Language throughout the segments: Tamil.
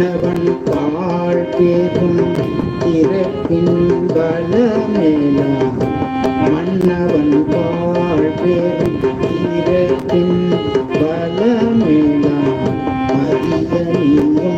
மன்னவன் பாழ் பேசும் இறப்பின் பலமேலா மன்னவன் பாழ் பேரும் இறப்பின் பலமேலா அதிகனியும்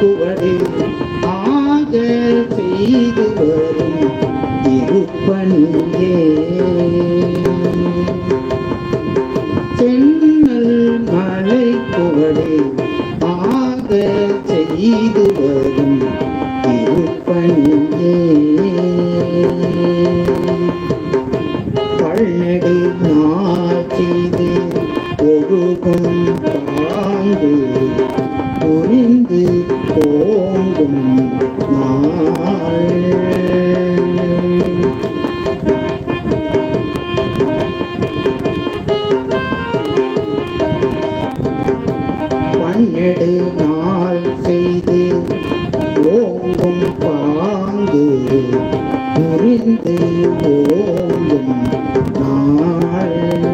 மலை குவடு ஆக செய்து வரும் திருப்பணியே. சென்னல் மலை குவடு ஆக செய்து வரும் திருப்பணியே. பழனடி நாச்சிது ஒழுகும் பாங்கு புரிந்து நெடுநாள் செய்து ஓங்கும் பாங்கு புரிந்து ஓங்கும் நாள்.